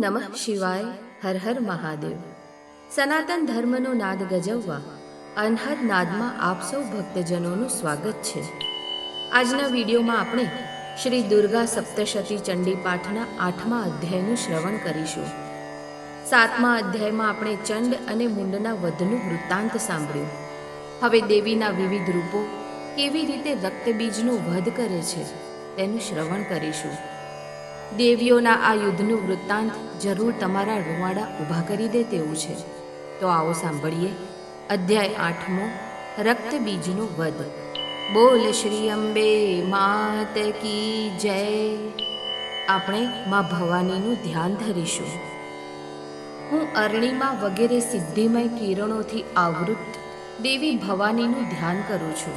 નમઃ શિવાય, હર હર મહાદેવ. સનાતન ધર્મનો નાદ ગજવવા, અનહદ નાદમાં આપ સૌ ભક્તજનોનું સ્વાગત છે. આજના વિડીયોમાં આપણે શ્રી દુર્ગા સપ્તશતી ચંડી પાઠના આઠમા અધ્યાયનું શ્રવણ કરીશું. સાતમા અધ્યાયમાં આપણે ચંડ અને મુંડના વધનું વૃત્તાંત સાંભળ્યું. હવે દેવીના વિવિધ રૂપો કેવી રીતે રક્તબીજનો વધ કરે છે, તેનું શ્રવણ કરીશું. દેવીઓના આ યુદ્ધનું વૃત્તાંત જરૂર તમારા રૂવાડા ઊભા કરી દે તેવું છે. તો આવો સાંભળીએ. અધ્યાય આઠમો રક્તબીજનો વધ બોલ શ્રી અંબે, માત કી જય. આપણે મા ભવાનીનું ધ્યાન ધરીશું. હું અરણીમાં વગેરે સિદ્ધિમય કિરણોથી આવૃત દેવી ભવાનીનું ધ્યાન કરું છું.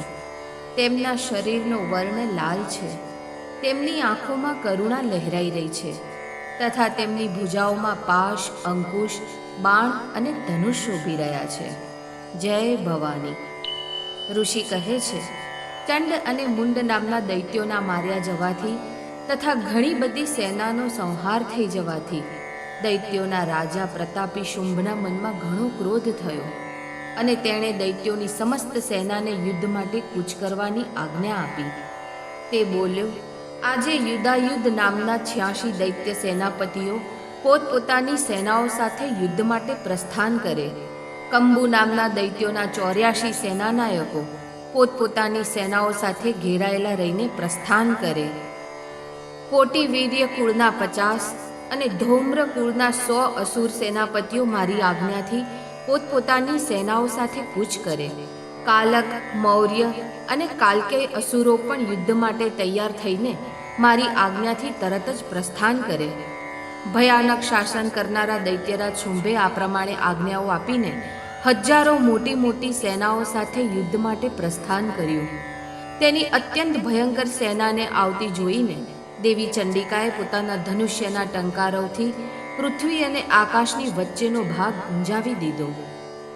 તેમના શરીરનો વર્ણ લાલ છે. તેમની આંખોમાં કરુણા લહેરાઈ રહી છે તથા તેમની ભુજાઓમાં પાશ, અંકુશ, બાણ અને ધનુષ શોભી રહ્યા છે. જય ભવાની. ઋષિ કહે છે, ચંડ અને મુંડ નામના દૈત્યોના માર્યા જવાથી તથા ઘણી બધી સેનાનો સંહાર થઈ જવાથી દૈત્યોના રાજા પ્રતાપી શુંભના મનમાં ઘણો ક્રોધ થયો અને તેણે દૈત્યોની સમસ્ત સેનાને યુદ્ધ માટે કૂચ કરવાની આજ્ઞા આપી. તે બોલ્યો આજે યુદ્ધાયુદ્ધ નામના છ્યાસી દૈત્ય સેનાપતિઓ પોતપોતાની સેનાઓ સાથે યુદ્ધ માટે પ્રસ્થાન કરે. કંબુ નામના દૈત્યોના ચોર્યાસી સેનાનાયકો પોતપોતાની સેનાઓ સાથે ઘેરાયેલા રહીને પ્રસ્થાન કરે. કોટી વીર્ય કુળના પચાસ અને ધૌમ્ર કુળના સો અસુર સેનાપતિઓ મારી આજ્ઞાથી પોતપોતાની સેનાઓ સાથે કૂચ કરે. કાલક, મૌર્ય અને કાલકેય અસુરો પણ યુદ્ધ માટે તૈયાર થઈને મારી આજ્ઞાથી તરત જ પ્રસ્થાન કરે. ભયાનક શાસન કરનારા દૈત્યરાજ શુંભે આ પ્રમાણે આજ્ઞાઓ આપીને હજારો મોટી મોટી સેનાઓ સાથે યુદ્ધ માટે પ્રસ્થાન કર્યું. તેની અત્યંત ભયંકર સેનાને આવતી જોઈને દેવી ચંડિકાએ પોતાના ધનુષ્યના ટંકારોથી પૃથ્વી અને આકાશની વચ્ચેનો ભાગ ગુંજાવી દીધો.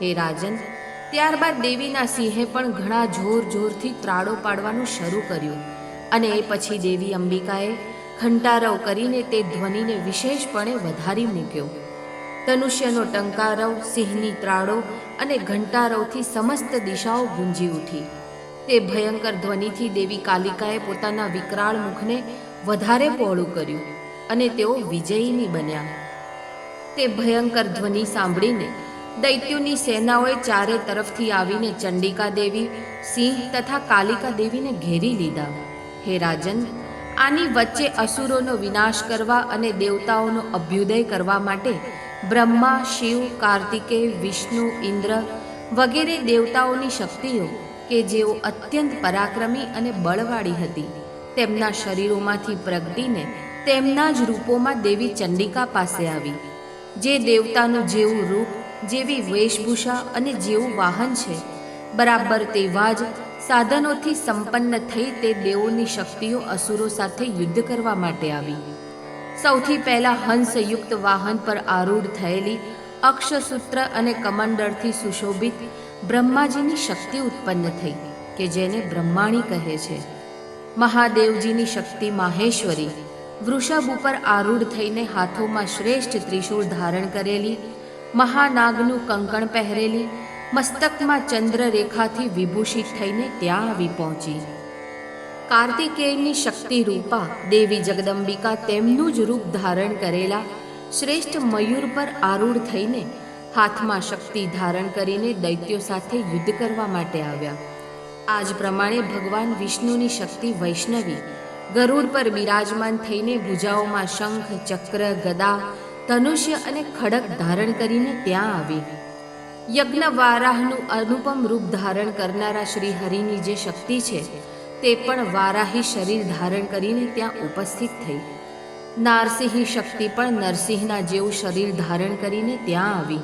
હે રાજન ત્યારબાદ દેવીના સિંહે પણ ઘણા જોર જોરથી ત્રાડો પાડવાનું શરૂ કર્યું. અને એ પછી દેવી અંબિકાએ ઘંટારવ કરીને તે ધ્વનિને વિશેષપણે વધારી મૂક્યો. ધનુષ્યનો ટંકારવ, સિંહની ત્રાડો અને ઘંટારવથી સમસ્ત દિશાઓ ગુંજી ઉઠી. તે ભયંકર ધ્વનિથી દેવી કાલિકાએ પોતાના વિકરાળ મુખને વધારે પહોળું કર્યું અને તેઓ વિજયીની બન્યા. તે ભયંકર ધ્વનિ સાંભળીને દૈત્યોની સેનાઓએ ચારે તરફથી આવીને ચંડિકા દેવી, સિંહ તથા કાલિકા દેવીને ઘેરી લીધા. હે રાજન, આની વચ્ચે અસુરોનો વિનાશ કરવા અને દેવતાઓનો અભ્યુદય કરવા માટે બ્રહ્મા, શિવ કાર્તિકેય વિષ્ણુ, ઇન્દ્ર વગેરે દેવતાઓની શક્તિઓ કે જેઓ અત્યંત પરાક્રમી અને બળવાળી હતી. તેમના શરીરોમાંથી પ્રગટીને તેમના જ રૂપોમાં દેવી ચંડિકા પાસે આવી. જે દેવતાનું જેવું રૂપ જેવી વેશભૂષા અને જેવું વાહન છે. બરાબર તેવા જ સાધનોથી સંપન્ન થઈ તે દેવોની શક્તિઓ અસુરો સાથે યુદ્ધ કરવા માટે આવી. સૌથી પહેલા હંસયુક્ત વાહન પર આરૂઢ થયેલી અક્ષસૂત્ર અને કમંડળથી સુશોભિત બ્રહ્માજીની શક્તિ ઉત્પન્ન થઈ, કે જેને બ્રહ્માણી કહે છે. મહાદેવજીની શક્તિ માહેશ્વરી, વૃષભ ઉપર આરૂઢ થઈને હાથોમાં શ્રેષ્ઠ ત્રિશૂળ ધારણ કરેલી મહાનાગનું કંકણ પહેરેલી, મસ્તકમાં ચંદ્રરેખાથી વિભૂષિત થઈને ત્યાં આવી પહોંચી. કાર્તિકેયની શક્તિ રૂપા દેવી જગદંબિકા તેમનું જ રૂપ ધારણ કરેલા શ્રેષ્ઠ મયુર પર આરૂઢ થઈને હાથમાં શક્તિ ધારણ કરીને દૈત્યો સાથે યુદ્ધ કરવા માટે આવ્યા. આ જ પ્રમાણે ભગવાન વિષ્ણુની શક્તિ વૈષ્ણવી ગરુડ પર બિરાજમાન થઈને ભુજાઓમાં શંખ, ચક્ર, ગદા ધનુષ્ય અને ખડક ધારણ કરીને ત્યાં આવી. યજ્ઞ વારાહનું અનુપમ રૂપ ધારણ કરનારા શ્રી હરિની જે શક્તિ છે, તે પણ વારાહી શરીર ધારણ કરીને ત્યાં ઉપસ્થિત થઈ. નારસિંહી શક્તિ પણ નરસિંહના જેવું શરીર ધારણ કરીને ત્યાં આવી.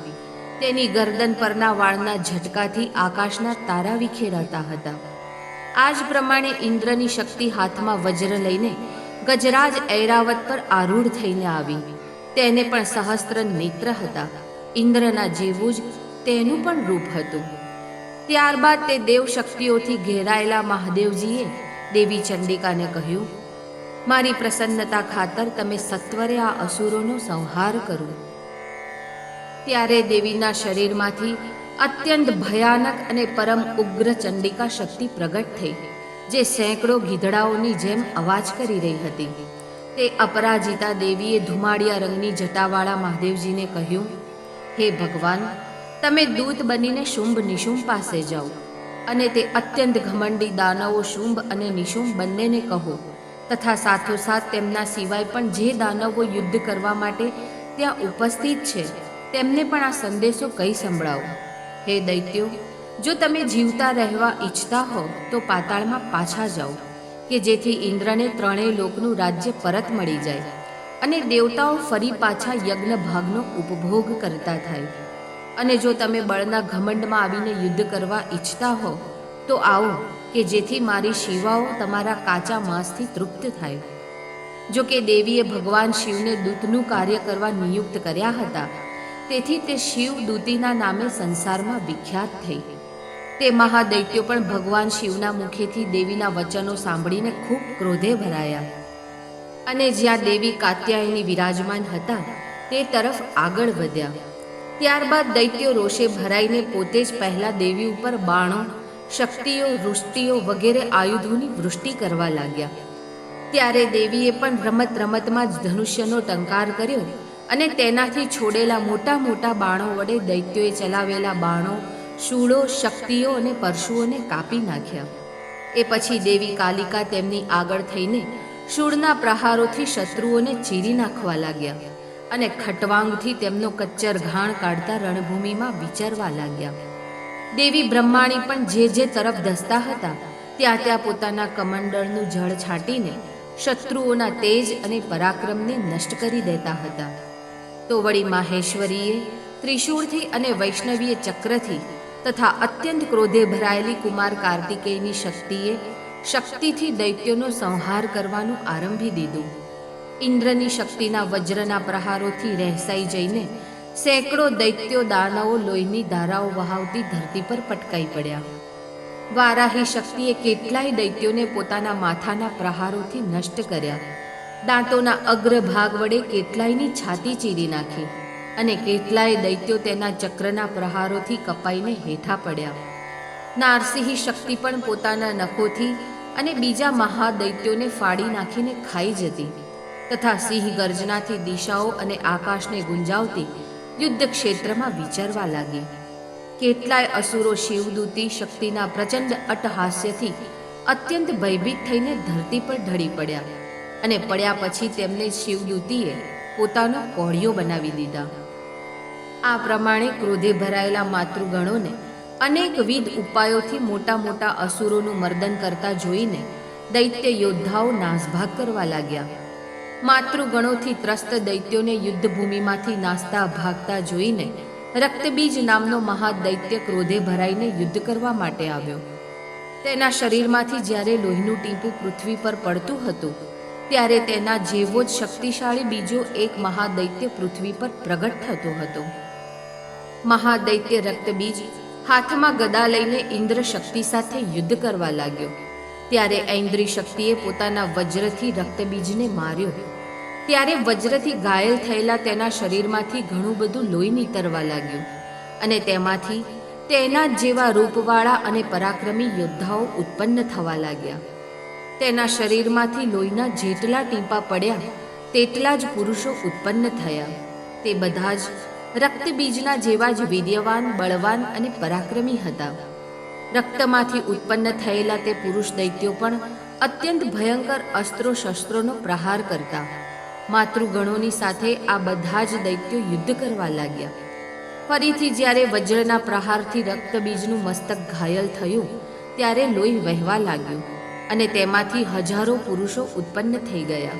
તેની ગરદન પરના વાળના ઝટકાથી આકાશના તારા વિખેરાતા હતા. આ જ પ્રમાણે ઇન્દ્રની શક્તિ હાથમાં વજ્ર લઈને ગજરાજ ઐરાવત પર આરૂઢ થઈને આવી. તેને પણ સહસ્ત્ર નેત્ર હતા. ઇન્દ્રના જેવું જ તેનું પણ રૂપ હતું. ત્યારબાદ તે દેવ શક્તિઓથી ઘેરાયેલા મહાદેવજીએ દેવી ચંડિકાને કહ્યું, મારી પ્રસન્નતા ખાતર તમે સત્વરે આ અસુરોનો સંહાર કરો. ત્યારે દેવીના શરીરમાંથી અત્યંત ભયાનક અને પરમ ઉગ્ર ચંડિકા શક્તિ પ્રગટ થઈ, જે સેંકડો ગીધડાઓની જેમ અવાજ કરી રહી હતી. તે અપરાજિતા દેવીએ ધુમાડિયા રંગની જટાવાળા મહાદેવજીને કહ્યું, હે ભગવાન, તમે દૂત બનીને શુંભ નિશુંભ પાસે જાઓ અને તે અત્યંત ઘમંડી દાનવો શુંભ અને નિશુંભ બંનેને કહો. તથા સાથોસાથ તેમના સિવાય પણ જે દાનવો યુદ્ધ કરવા માટે ત્યાં ઉપસ્થિત છે, તેમને પણ આ સંદેશો કહી સંભળાવો. હે દૈત્યો, જો તમે જીવતા રહેવા ઈચ્છતા હો, તો પાતાળમાં પાછા જાઓ. કે જેથી ઇન્દ્રને ત્રણેય લોકનું રાજ્ય પરત મળી જાય અને દેવતાઓ ફરી પાછા યજ્ઞ ભાગનો ઉપભોગ કરતા થાય. અને જો તમે બળના ઘમંડમાં આવીને યુદ્ધ કરવા ઈચ્છતા હો, તો આવો કે જેથી મારી શિવાઓ તમારા કાચા માંસથી તૃપ્ત થાય. જો કે દેવીએ ભગવાન શિવને દૂતનું કાર્ય કરવા નિયુક્ત કર્યા હતા, તેથી તે શિવ દૂતીના નામે સંસારમાં વિખ્યાત થઈ. તે મહાદૈત્યો પણ ભગવાન શિવના મુખેથી દેવીના વચનો સાંભળીને ખૂબ ક્રોધે ભરાયા. અને જ્યાં દેવી કાત્યાયની વિરાજમાન હતા, તે તરફ આગળ વધ્યા. ત્યારબાદ દૈત્યો રોષે ભરાઈને પોતે જ પહેલા દેવી ઉપર બાણો, શક્તિઓ, વૃષ્ટિઓ વગેરે આયુધોની વૃષ્ટિ કરવા લાગ્યા. ત્યારે દેવીએ પણ રમત રમતમાં જ ધનુષ્યનો ટંકાર કર્યો અને તેનાથી છોડેલા મોટા મોટા બાણો વડે દૈત્યોએ ચલાવેલા બાણો શૂળો, શક્તિઓ અને પરશુઓને કાપી નાખ્યા. એ પછી દેવી કાલિકા તેમની આગળ થઈને શૂળના પ્રહારોથી શત્રુઓને ચીરી નાખવા લાગ્યા અને ખટવાંગથી તેમનો કચ્ચર ઘાણ કાઢતા રણભૂમિમાં વિચરવા લાગ્યા. દેવી બ્રહ્માણી પણ જે જે તરફ ધસતા હતા, ત્યાં ત્યાં પોતાના કમંડળનું જળ છાંટીને શત્રુઓના તેજ અને પરાક્રમને નષ્ટ કરી દેતા હતા. તો વળી માહેશ્વરીએ ત્રિશૂળથી અને વૈષ્ણવીય ચક્રથી તથા અત્યંત ક્રોધે ભરાયેલી કુમાર કાર્તિકેયની શક્તિએ શક્તિથી દૈત્યોનો સંહાર કરવાનું આરંભી દીધું. ઇન્દ્રની શક્તિના વજ્રના પ્રહારોથી રહેસાઈ જઈને સેંકડો દૈત્યો દાનવો લોહીની ધારાઓ વહાવતી ધરતી પર પટકાઈ પડ્યા. વારાહી શક્તિએ કેટલાય દૈત્યોને પોતાના માથાના પ્રહારોથી નષ્ટ કર્યા. દાંતોના અગ્રભાગ વડે કેટલાયની છાતી ચીરી નાખી. અને કેટલાય દૈત્યો તેના ચક્રના પ્રહારોથી કપાઈને હેઠા પડ્યા. નારસિંહી શક્તિ પણ પોતાના નખોથી અને બીજા મહાદૈત્યોને ફાડી નાખીને ખાઈ જતી તથા સિંહ ગર્જનાથી દિશાઓ અને આકાશને ગુંજાવતી યુદ્ધ ક્ષેત્રમાં વિચરવા લાગી. કેટલાય અસુરો શિવદૂતી શક્તિના પ્રચંડ અટહાસ્યથી અત્યંત ભયભીત થઈને ધરતી પર ઢળી પડ્યા અને પડ્યા પછી તેમને શિવદૂતીએ પોતાનો કોળિયો બનાવી દીધા. આ પ્રમાણે ક્રોધે ભરાયેલા માતૃગણોને અનેકવિધ ઉપાયોથી મોટા મોટા અસુરોનું મર્દન કરતા જોઈને દૈત્ય યોદ્ધાઓ નાસભાગ કરવા લાગ્યા. માતૃગણોથી ત્રસ્ત દૈત્યોને યુદ્ધભૂમિમાંથી નાસતા ભાગતા જોઈને રક્તબીજ નામનો મહાદૈત્ય ક્રોધે ભરાઈને યુદ્ધ કરવા માટે આવ્યો. તેના શરીરમાંથી જ્યારે લોહીનું ટીપું પૃથ્વી પર પડતું હતું, ત્યારે તેના જેવો જ શક્તિશાળી બીજો એક મહાદૈત્ય પૃથ્વી પર પ્રગટ થતો હતો. મહાદૈત્ય રક્તબીજ હાથમાં ગદા લઈને ઇન્દ્ર શક્તિ સાથે યુદ્ધ કરવા લાગ્યો. ત્યારે ઐન્દ્રી શક્તિએ પોતાના વજ્રથી રક્તબીજને માર્યો. ત્યારે વજ્રથી ઘાયલ થયેલા તેના શરીરમાંથી ઘણું બધું લોહી નીતરવા લાગ્યું અને તેમાંથી તેના જેવા રૂપવાળા અને પરાક્રમી યોદ્ધાઓ ઉત્પન્ન થવા લાગ્યા. તેના શરીરમાંથી લોહીના જેટલા ટીંપા પડ્યા, તેટલા જ પુરુષો ઉત્પન્ન થયા. તે બધા જ રક્તબીજના જેવા જ વીર્યવાન બળવાન અને પરાક્રમી હતા. રક્તમાંથી ઉત્પન્ન થયેલા તે પુરુષ દૈત્યો પણ અત્યંત ભયંકર અસ્ત્રો શસ્ત્રોનો પ્રહાર કરતા. માતૃગણોની સાથે આ બધા જ દૈત્યો યુદ્ધ કરવા લાગ્યા. ફરીથી જ્યારે વજ્રના પ્રહારથી રક્તબીજનું મસ્તક ઘાયલ થયું, ત્યારે લોહી વહેવા લાગ્યું અને તેમાંથી હજારો પુરુષો ઉત્પન્ન થઈ ગયા.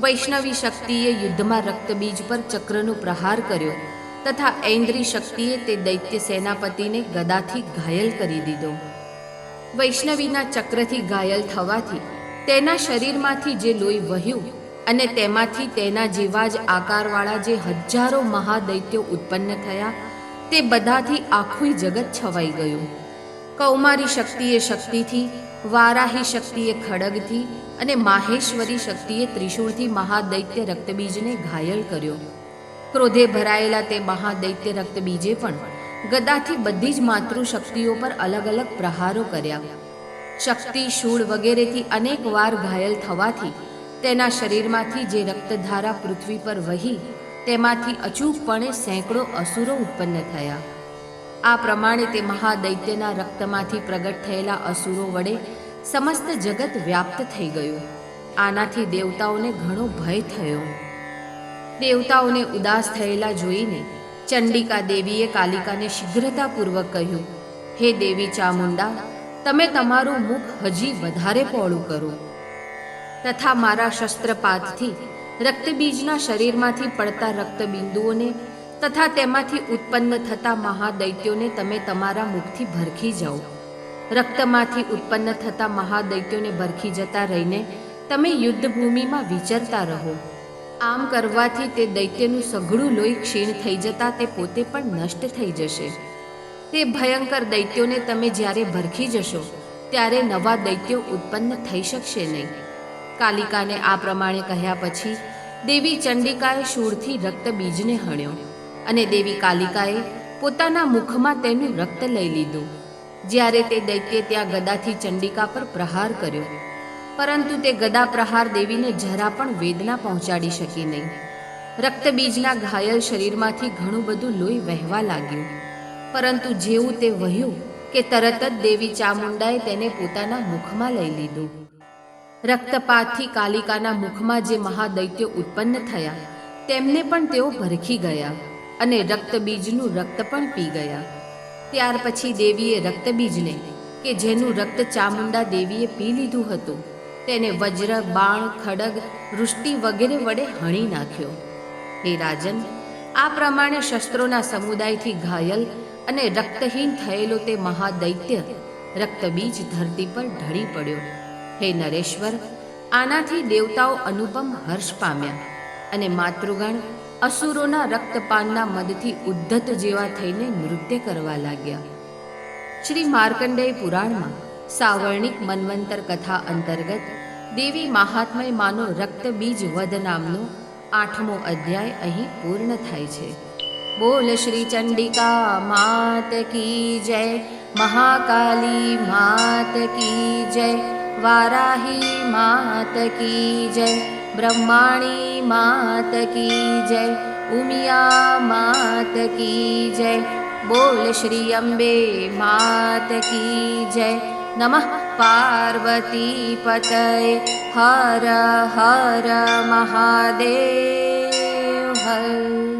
વૈષ્ણવી શક્તિએ યુદ્ધમાં રક્તબીજ પર ચક્રનો પ્રહાર કર્યો તથા ઐન્દ્રી શક્તિએ તે દૈત્ય સેનાપતિને ગદાથી ઘાયલ કરી દીધો. વૈષ્ણવીના ચક્રથી ઘાયલ થવાથી તેના શરીરમાંથી જે લોહી વહ્યું અને તેમાંથી તેના જેવા જ આકારવાળા જે હજારો મહાદૈત્યો ઉત્પન્ન થયા તે બધાથી આખું જગત છવાઈ ગયું. કૌમારી શક્તિએ શક્તિથી, વારાહી શક્તિએ ખડગથી અને માહેશ્વરી શક્તિએ ત્રિશૂળથી મહાદૈત્ય રક્તબીજને ઘાયલ કર્યો. ક્રોધે ભરાયેલા તે મહાદૈત્ય રક્તબીજે પણ ગદાથી બધી જ માતૃશક્તિઓ પર અલગ અલગ પ્રહારો કર્યા. શક્તિ, શૂળ વગેરેથી અનેક વાર ઘાયલ થવાથી તેના શરીરમાંથી જે રક્તધારા પૃથ્વી પર વહી, તેમાંથી અચૂકપણે સેંકડો અસુરો ઉત્પન્ન થયા. આ પ્રમાણે તે મહાદૈત્યના રક્તમાંથી પ્રગટ થયેલા અસુરો વડે સમસ્ત જગત વ્યાપ્ત થઈ ગયું. આનાથી દેવતાઓને ઘણો ભય થયો. દેવતાઓને ઉદાસ થયેલા જોઈને ચંડિકા દેવીએ કાલિકાને શીઘ્રતાપૂર્વક કહ્યું, હે દેવી ચામુંડા, તમે તમારું મુખ હજી વધારે પહોળું કરો. તથા મારા શસ્ત્રપાતથી રક્તબીજના શરીરમાંથી પડતા રક્તબિંદુઓને તથા તેમાંથી ઉત્પન્ન થતા મહાદૈત્યોને તમે તમારા મુખથી ભરખી જાઓ. રક્તમાંથી ઉત્પન્ન થતા મહાદૈત્યોને ભરખી જતા રહીને તમે યુદ્ધભૂમિમાં વિચરતા રહો. આમ કરવાથી તે દૈત્યનું સઘળું લોહી ક્ષીણ થઈ જતા તે પોતે પણ નષ્ટ થઈ જશે. તે ભયંકર દૈત્યોને તમે જ્યારે ભરખી જશો, ત્યારે નવા દૈત્યો ઉત્પન્ન થઈ શકશે નહીં. કાલિકાને આ પ્રમાણે કહ્યા પછી દેવી ચંડિકાએ શૂળથી રક્તબીજને હણ્યો. અને દેવી કાલિકાએ પોતાના મુખમાં તેનું રક્ત લઈ લીધું. જ્યારે તે દૈત્ય ત્યાં ગદાથી ચંડિકા પર પ્રહાર કર્યો. પરંતુ તે ગદા પ્રહાર દેવીને જરા પણ વેદના પહોંચાડી શકી નહીં. રક્તબીજના ઘાયલ શરીરમાંથી ઘણું બધું લોહી વહેવા લાગ્યું. પરંતુ જેવું તે વહ્યું કે તરત જ દેવી ચામુંડાએ તેને પોતાના મુખમાં લઈ લીધું. રક્તપાતથી કાલિકાના મુખમાં જે મહાદૈત્યો ઉત્પન્ન થયા, તેમને પણ તેઓ ભરખી ગયા. અને રક્તબીજનું રક્ત પણ પી ગયા. ત્યાર પછી દેવીએ રક્તબીજને, કે જેનું રક્ત ચામુંડા દેવીએ પી લીધું હતું, તેને વજ્ર, બાણ, ખડગ, વૃષ્ટિ વગેરે વડે હણી નાખ્યો. હે રાજન, આ પ્રમાણે શસ્ત્રોના સમુદાયથી ઘાયલ અને રક્તહીન થયેલો તે મહાદૈત્ય રક્તબીજ ધરતી પર ઢળી પડ્યો. હે નરેશ્વર, આનાથી દેવતાઓ અનુપમ હર્ષ પામ્યા અને માતૃગણ અસુરોના રક્તપાનના મદથી ઉદ્ધત જેવા થઈને નૃત્ય કરવા લાગ્યા. શ્રી માર્કંડેય પુરાણમાં સાવર્ણિક મન્વંતર કથા અંતર્ગત દેવી મહાત્મય માનો રક્તબીજ વધ નામનો આઠમો અધ્યાય અહીં પૂર્ણ થાય છે. બોલ શ્રી ચંડિકા માત કી જય, મહાકાલી માત કી જય, વારાહી માત કી જય ब्रह्माणि मात की जय उमिया मात की जय बोल श्री अम्बे मात की जय। नमः पार्वती पतये हर हर महादेव हर।